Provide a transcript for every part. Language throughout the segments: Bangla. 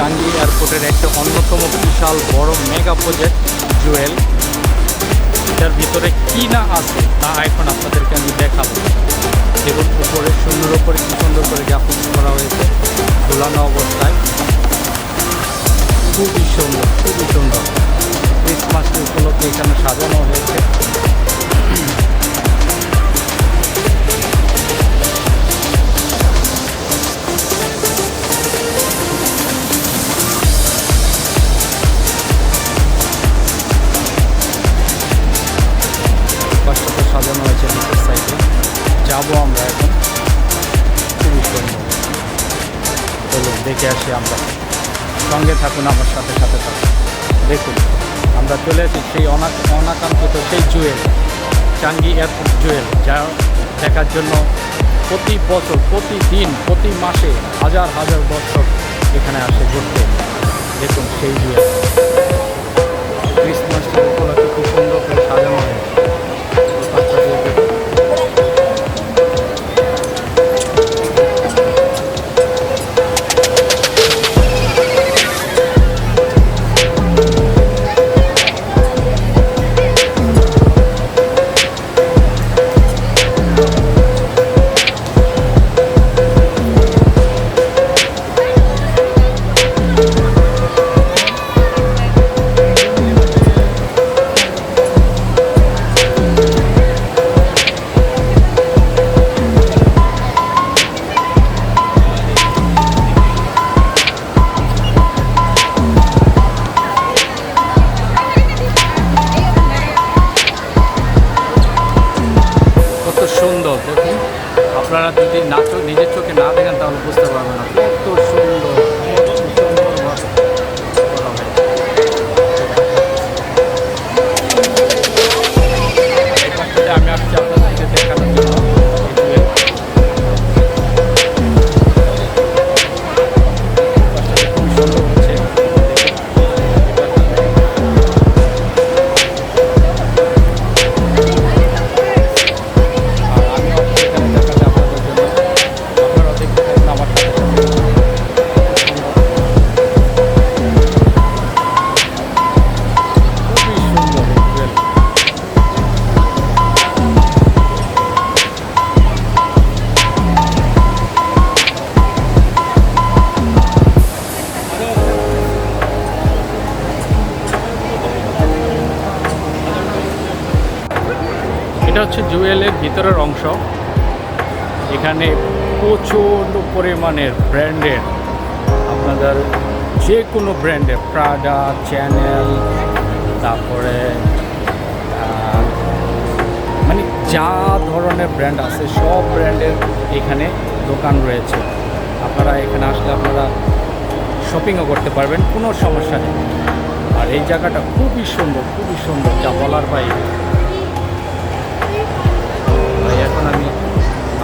চাঙ্গি এয়ারপোর্টের একটা অন্যতম বিশাল বড় মেগা প্রজেক্ট, জুয়েল। এটার ভিতরে কি না আছে, তা এখন আপনাদেরকে আমি দেখাবো। এবং উপরে সুন্দর উপরে কি সুন্দর করে গ্রাফিক্স করা হয়েছে ঝোলানো অবস্থায়। খুবই সুন্দর খুবই সুন্দর। ক্রিসমাস উপলক্ষে এখানে সাজানো হয়েছে। যাব আমরা এখন। সুন্দর। চলুন, দেখে আসি আমরা। সঙ্গে থাকুন আমার সাথে সাথে থাকুন। দেখুন, আমরা চলে এসেছি সেই অনা অনাকাঙ্ক্ষিত সেই জুয়েল, চাঙ্গি এয়ারপোর্ট জুয়েল, যা দেখার জন্য প্রতি বছর, প্রতিদিন, প্রতি মাসে হাজার হাজার বছর এখানে আসে ঘুরতে। দেখুন সেই জুয়েল। এটা হচ্ছে জুয়েলের ভিতরের অংশ। এখানে প্রচণ্ড পরিমাণের ব্র্যান্ডের, আপনাদের যে কোনো ব্র্যান্ডের প্রাডা চ্যানেল তারপরে মানে যা ধরনের ব্র্যান্ড আছে, সব ব্র্যান্ডের এখানে দোকান রয়েছে। আপনারা এখানে আসলে আপনারা শপিংও করতে পারবেন, কোনো সমস্যা নেই। আর এই জায়গাটা খুবই সুন্দর খুবই সুন্দর, যা বলার বাইরে।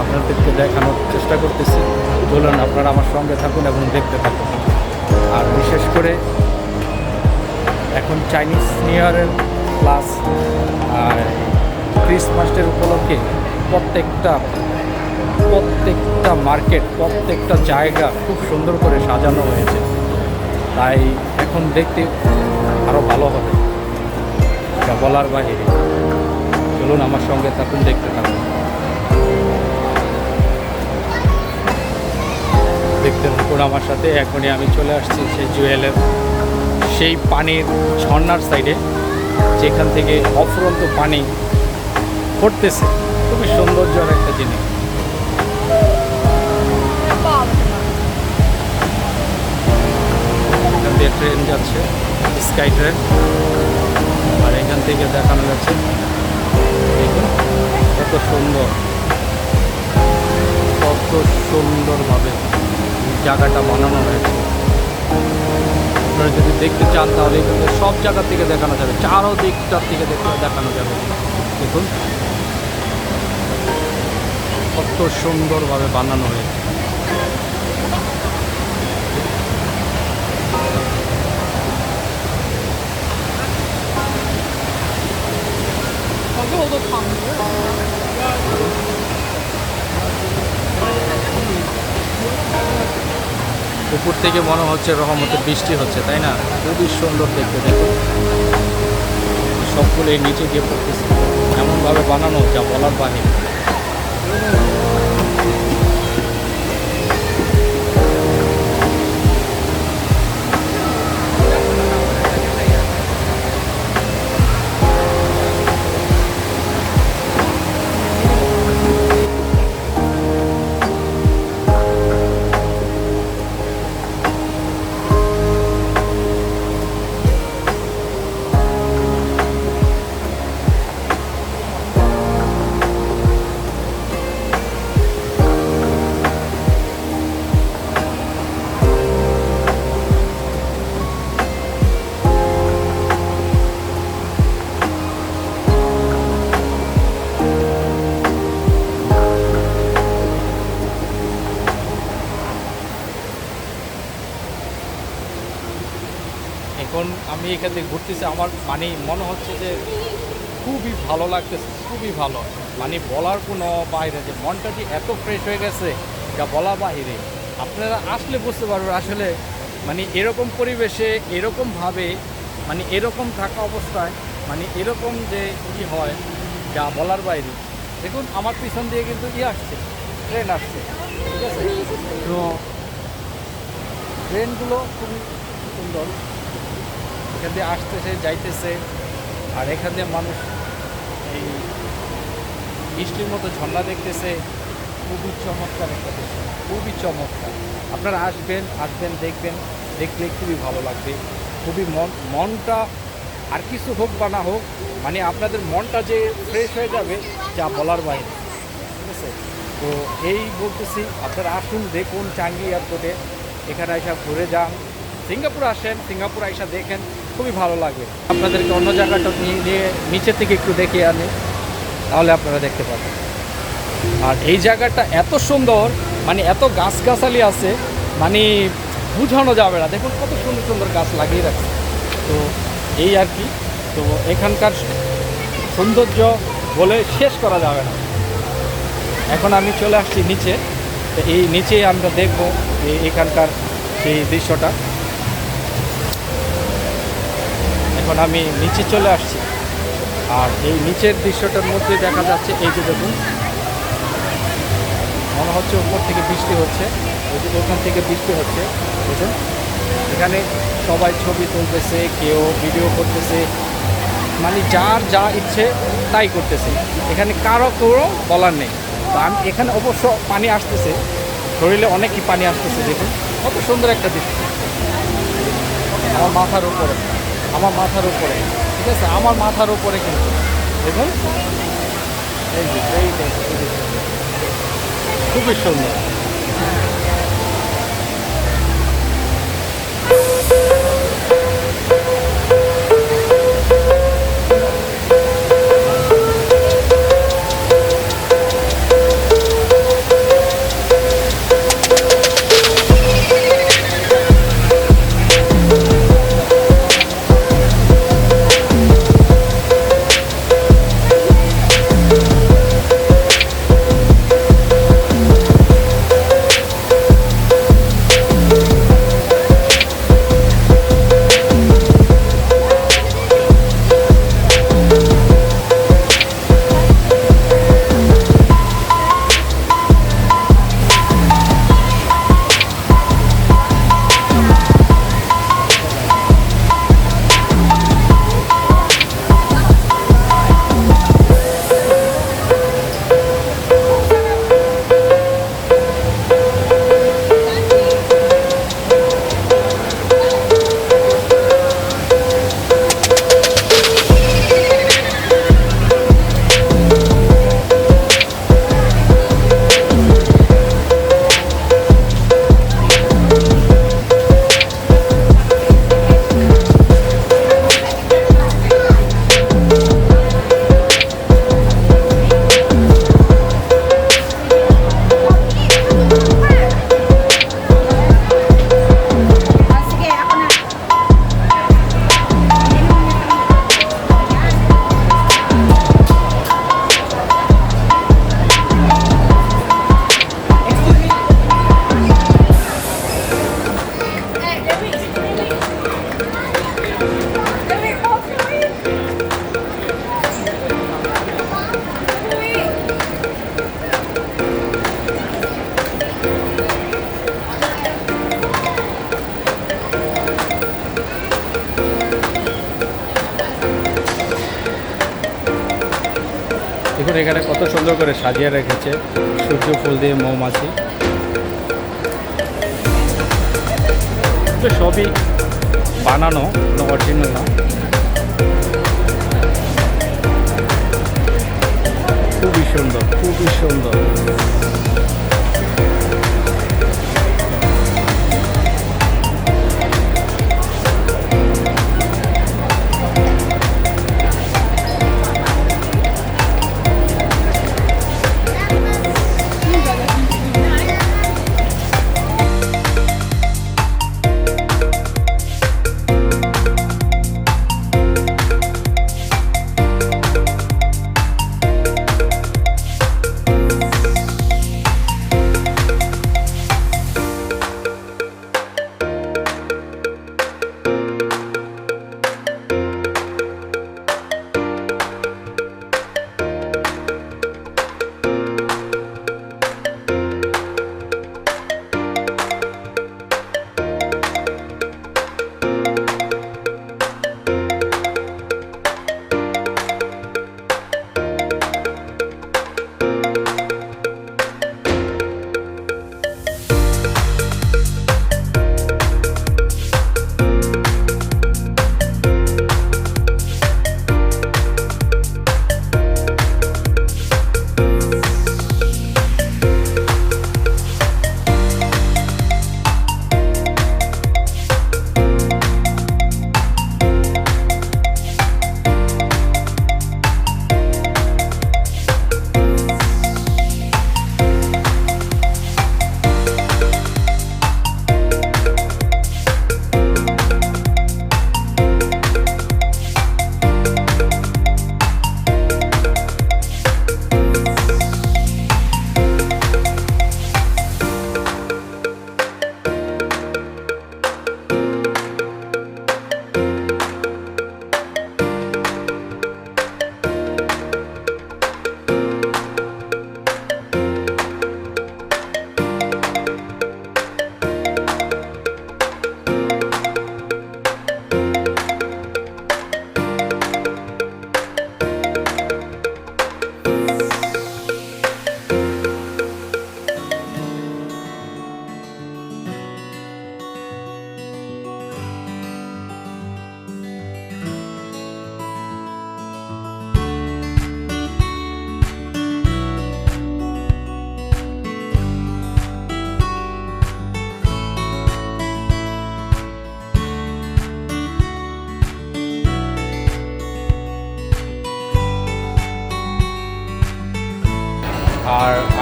আপনাদেরকে দেখানোর চেষ্টা করতেছি। বলুন আপনারা আমার সঙ্গে থাকুন এবং দেখতে থাকুন। আর বিশেষ করে এখন চাইনিজ নিউ ইয়ারের প্লাস আর ক্রিসমাসের উপলক্ষে প্রত্যেকটা প্রত্যেকটা মার্কেট, প্রত্যেকটা জায়গা খুব সুন্দর করে সাজানো হয়েছে। তাই এখন দেখতে আরও ভালো হবে। যা বলার বাইরে চলুন আমার সঙ্গে থাকুন, দেখতে থাকুন। দেখতে থাকুন আমার সাথে। এখনই আমি চলে আসছি সেই জুয়েলের, সেই পানির ঝর্নার সাইডে যেখান থেকে অফুরন্ত পানি পড়তেছে। খুবই সৌন্দর্যের একটা জিনিস। এখান দিয়ে ট্রেন যাচ্ছে স্কাই ট্রেন আর এখান থেকে দেখানো যাচ্ছে কত সুন্দর, কত সুন্দরভাবে। জায়গাটা বানানো হয়েছে। আপনারা যদি দেখতে চান তাহলে কিন্তু সব জায়গা থেকে দেখানো যাবে চারো দিকটার থেকে দেখতে দেখানো যাবে। দেখুন। কত সুন্দরভাবে বানানো হয়েছে। hold up থেকে মনে হচ্ছে রহমতের বৃষ্টি হচ্ছে, তাই না? খুবই সুন্দর দেখতে, দেখুন। সবগুলো এই নিচে গিয়ে পড়তেছে। এমনভাবে বানানো যা বলার বাহিরে। আমি এখান থেকে ঘুরতেছি, আমার মানে মনে হচ্ছে যে খুবই ভালো লাগতেছে, খুবই ভালো। মানে বলার কোনো বাইরে যে মনটা যে এত ফ্রেশ হয়ে গেছে যা বলা বাইরে। আপনারা আসলে বুঝতে পারবেন আসলে মানে এরকম পরিবেশে, এরকমভাবে মানে এরকম থাকা অবস্থায় মানে এরকম যে কি হয় যা বলার বাইরে। দেখুন, আমার পিছন দিয়ে কিন্তু ই আসছে ট্রেন আসছে, ঠিক আছে? তো ট্রেনগুলো খুবই সুন্দর। এখান দিয়ে আসতেছে, যাইতেছে। আর এখান দিয়ে মানুষ এই বৃষ্টির মতো ঝর্ণা দেখতেছে। খুবই চমৎকার একটা দৃশ্য, খুবই চমৎকার। আপনারা আসবেন আসবেন, দেখবেন, দেখলে খুবই ভালো লাগবে। খুবই মন, মনটা আর কিছু হোক বা না হোক মানে আপনাদের মনটা যে ফ্রেশ হয়ে যাবে, যা বলার বাইরে। ঠিক আছে? তো এই বলতেছি, আপনারা আসুন, দেখুন, চাঙ্গি এয়ারপোর্টে এখানে এসে ঘুরে যান। সিঙ্গাপুর আসেন, সিঙ্গাপুর আইসা দেখেন। খুবই ভালো লাগবে আপনাদেরকে অন্য জায়গাটা নিয়ে নিচের থেকে একটু দেখিয়ে আনি, তাহলে আপনারা দেখতে পাবেন। আর এই জায়গাটা এত সুন্দর মানে এত গাছগাছালি আছে মানে বুঝানো যাবে না। দেখুন কত সুন্দর সুন্দর গাছ লাগিয়ে রাখছে। তো এই আর কি, তো এখানকার সৌন্দর্য বলে শেষ করা যাবে না। এখন আমি চলে আসছি নিচে। এই নিচেই আমরা দেখব এখানকার সেই দৃশ্যটা। এখন আমি নিচে চলে আসছি। আর এই নিচের দৃশ্যটার মধ্যে দেখা যাচ্ছে, এই যে দেখুন, মনে হচ্ছে উপর থেকে বৃষ্টি হচ্ছে। ওখান থেকে বৃষ্টি হচ্ছে বুঝুন এখানে সবাই ছবি তুলতেছে, কেউ ভিডিও করতেছে। মানে যার যা ইচ্ছে তাই করতেছে। এখানে কারও কোনো বলার নেই। তো আমি এখানে অবশ্য পানি আসতেছে, শরীরে অনেকই পানি আসতেছে, দেখুন। কত সুন্দর একটা দৃশ্য। আমার মাথার উপরে। আমার মাথার উপরে ঠিক আছে? আমার মাথার উপরে কিন্তু। দেখুন। এই যে খুবই সুন্দর। দেখুন এখানে কত সুন্দর করে সাজিয়ে রেখেছে। সূর্য ফুল দিয়ে মৌমাছি। সবই বানানো, কোনো অরিজিনাল না। খুবই সুন্দর খুবই সুন্দর।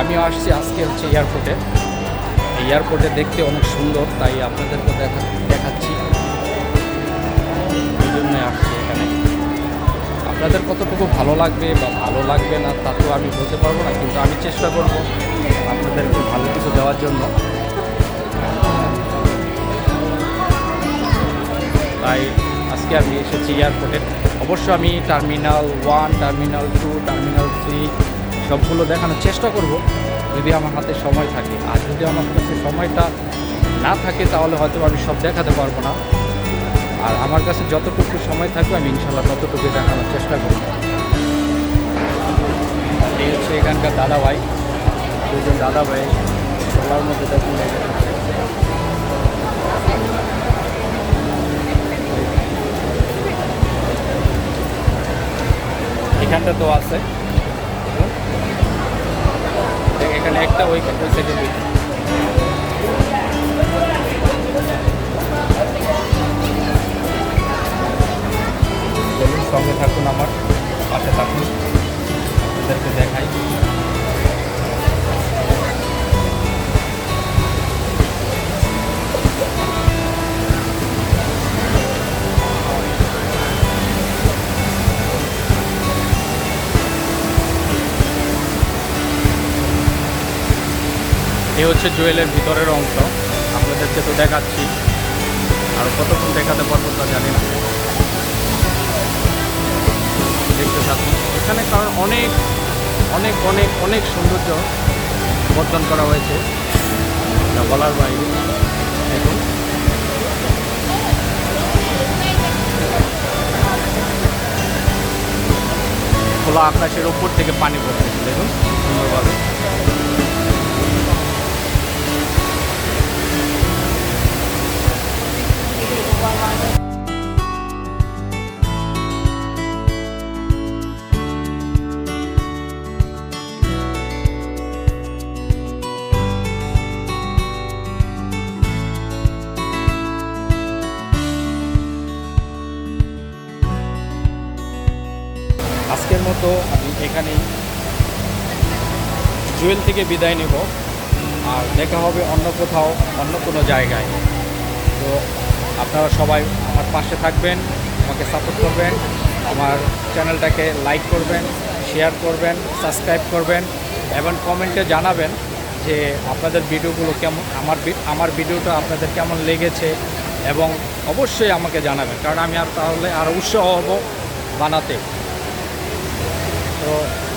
আমিও আসছি আজকে হচ্ছে এয়ারপোর্টে এয়ারপোর্টে দেখতে অনেক সুন্দর, তাই আপনাদেরকে দেখা, দেখাচ্ছি। এই জন্যই আসছি এখানে। আপনাদের কতটুকু ভালো লাগবে বা ভালো লাগবে না, তা তো আমি বলতে পারব না, কিন্তু আমি চেষ্টা করব আপনাদেরকে ভালো কিছু দেওয়ার জন্য। তাই আজকে আমি এসেছি এয়ারপোর্টে অবশ্য আমি terminal one terminal two terminal three সবগুলো দেখানোর চেষ্টা করব। যদি আমার হাতে সময় থাকে। আর যদি আমার কাছে সময়টা না থাকে, তাহলে হয়তো আমি সব দেখাতে পারব না। আর আমার কাছে যতটুকু সময় থাকবে, আমি ইনশাল্লাহ ততটুকু দেখানোর চেষ্টা করব। এই হচ্ছে এখানকার দাদা ভাই। দুজন দাদা ভাই সবার মধ্যে দেখুন। এখানটা তো আছে। এখানে একটা ওই সাইডে দুইটা। সঙ্গে থাকুন আমার পাশে থাকুন ওদেরকে দেখাই এই হচ্ছে জুয়েলের ভিতরের অংশ। আপনাদেরকে তো দেখাচ্ছি। আর কতক্ষণ দেখাতে পারব তা জানি না। দেখতে থাকুন। এখানে কারণ অনেক অনেক অনেক অনেক সৌন্দর্য বর্ধন করা হয়েছে। বলার বাইরে দেখুন। খোলা আকাশের ওপর থেকে পানি পড়তেছে দেখুন, সুন্দরভাবে। এখানেই জুয়েল থেকে বিদায় নেব। আর দেখা হবে অন্য কোথাও, অন্য কোনো জায়গায়। তো আপনারা সবাই আমার পাশে থাকবেন, আমাকে সাপোর্ট করবেন, আমার চ্যানেলটাকে লাইক করবেন শেয়ার করবেন সাবস্ক্রাইব করবেন, এবং কমেন্টে জানাবেন যে আপনাদের ভিডিওগুলো কেমন, আমার আমার ভিডিওটা আপনাদের কেমন লেগেছে এবং অবশ্যই আমাকে জানাবেন। কারণ আমি আর তাহলে আরও উৎসাহ হব বানাতে। তো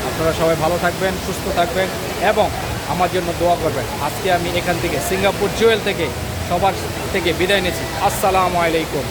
আপনারা সবাই ভালো থাকবেন, সুস্থ থাকবেন এবং আমার জন্য দোয়া করবেন। আজকে আমি এখান থেকে সিঙ্গাপুর জুয়েল থেকে সবার থেকে বিদায় নিয়েছি আসসালামু আলাইকুম।